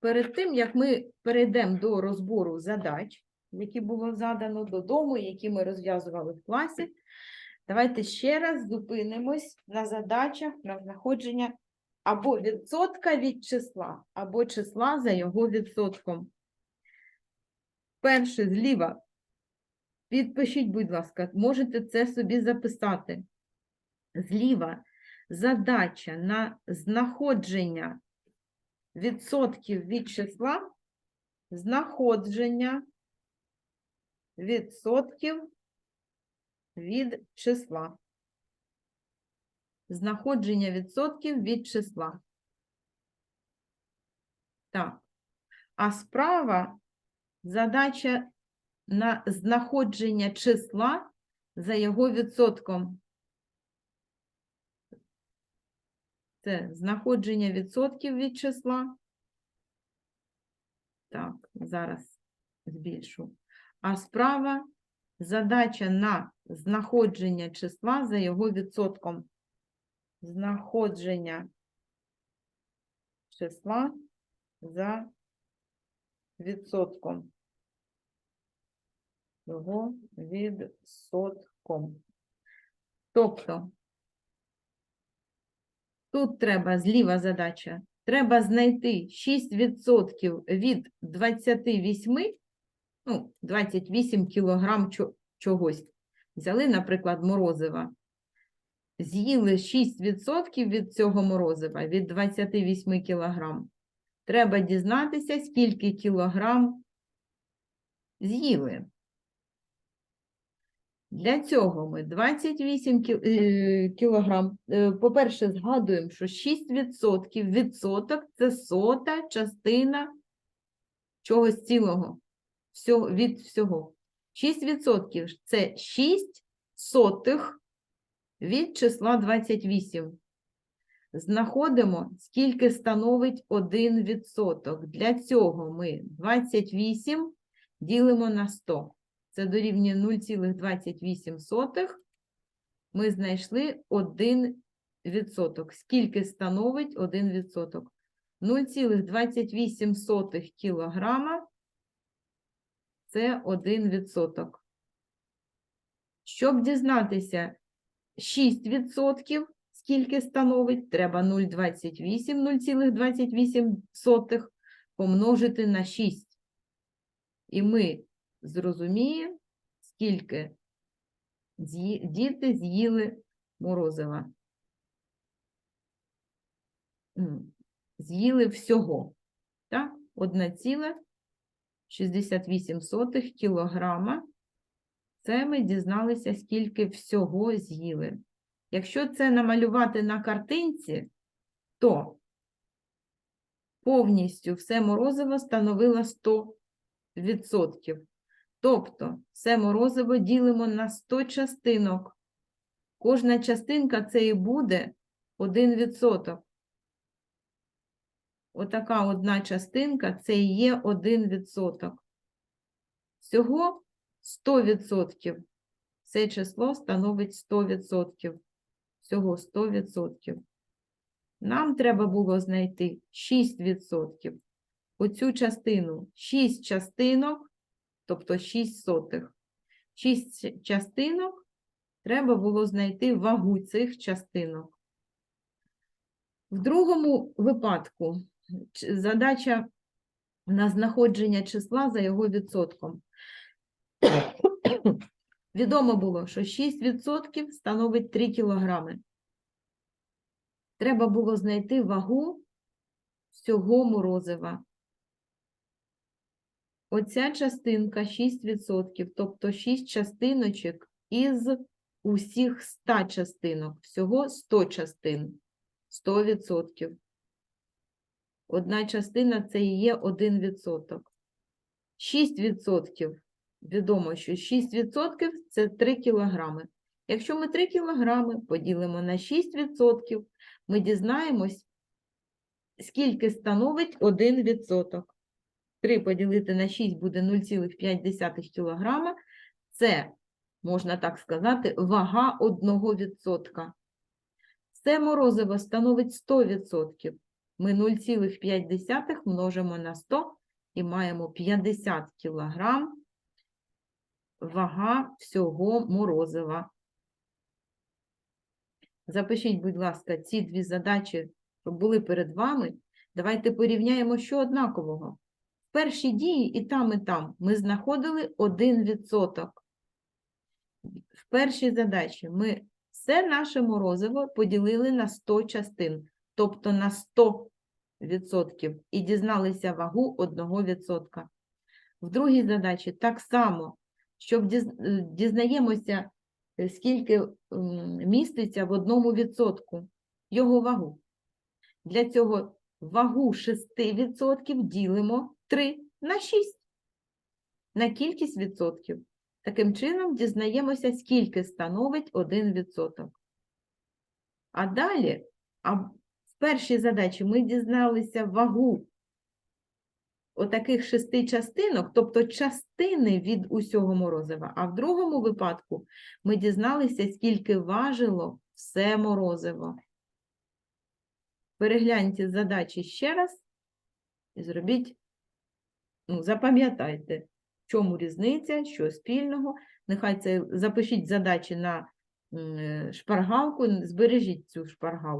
перед тим, як ми перейдемо до розбору задач, які було задано додому, які ми розв'язували в класі, давайте ще раз зупинимось на задачах на знаходження або відсотка від числа, або числа за його відсотком. Перше зліва. Підпишіть, будь ласка, можете це собі записати. Зліва задача на знаходження відсотків від числа, знаходження відсотків від числа. Знаходження відсотків від числа. Так. А справа задача на знаходження числа за його відсотком. Це знаходження відсотків від числа. Так, зараз збільшу. А справа задача на знаходження числа за його відсотком. Знаходження числа за відсотком. Його відсотком. Тобто, Тут треба зліва задача. Треба знайти 6% від 28, ну, 28 кілограм чогось. Взяли, наприклад, морозива. З'їли 6% від цього морозива, від 28 кілограм. Треба дізнатися, скільки кілограм з'їли. Для цього ми 28 кі- е, кілограм. е, По-перше, згадуємо, що 6% відсоток це сота частина чогось цілого, всього, від всього. 6% ж це 6 сотих від числа 28. Знаходимо, скільки становить 1 відсоток. Для цього ми 28 ділимо на 100 це дорівнює 0,28. Ми знайшли 1 відсоток. Скільки становить 1 відсоток? 0,28 кілограма – це 1 відсоток. Щоб дізнатися 6 відсотків, скільки становить, треба 0,28, 0,28 помножити на 6. І ми зрозуміє, скільки діти з'їли морозива. З'їли всього. Так? 1,68 кілограма. Це ми дізналися, скільки всього з'їли. Якщо це намалювати на картинці, то повністю все морозиво становило 100 відсотків. Тобто все морозиво ділимо на 100 частинок. Кожна частинка це і буде 1 відсоток. Отака одна частинка це і є 1 відсоток. Всього 100 відсотків. Це число становить 100 відсотків. Всього 100 відсотків. Нам треба було знайти 6 відсотків. Оцю частину 6 частинок тобто 6 сотих. 6 частинок треба було знайти вагу цих частинок. В другому випадку задача на знаходження числа за його відсотком. Відомо було, що 6% становить 3 кілограми. Треба було знайти вагу всього морозива. Оця частинка 6%, тобто 6 частиночок із усіх 100 частинок. Всього 100 частин. 100%. Одна частина це і є 1%. 6%. Відомо, що 6% це 3 кілограми. Якщо ми 3 кілограми поділимо на 6%, ми дізнаємось, скільки становить 1%. 3 поділити на 6 буде 0,5 кг. Це, можна так сказати, вага 1%. Це морозиво становить 100%. Ми 0,5 множимо на 100 і маємо 50 кілограм вага всього морозива. Запишіть, будь ласка, ці дві задачі, щоб були перед вами. Давайте порівняємо, що однакового. В першій дії і там, і там ми знаходили 1%. В першій задачі ми все наше морозиво поділили на 100 частин, тобто на 100% і дізналися вагу 1%. В другій задачі так само, щоб е, дізнаємося, е, скільки міститься в одному відсотку, його вагу. Для цього вагу 6% ділимо 3 на 6 на кількість відсотків. Таким чином дізнаємося, скільки становить 1%. А далі, а в першій задачі ми дізналися вагу отаких шести частинок, тобто частини від усього морозива. А в другому випадку ми дізналися, скільки важило все морозиво. Перегляньте задачі ще раз і зробіть, ну, запам'ятайте, в чому різниця, що спільного. Нехай це запишіть задачі на е, шпаргалку, збережіть цю шпаргалку.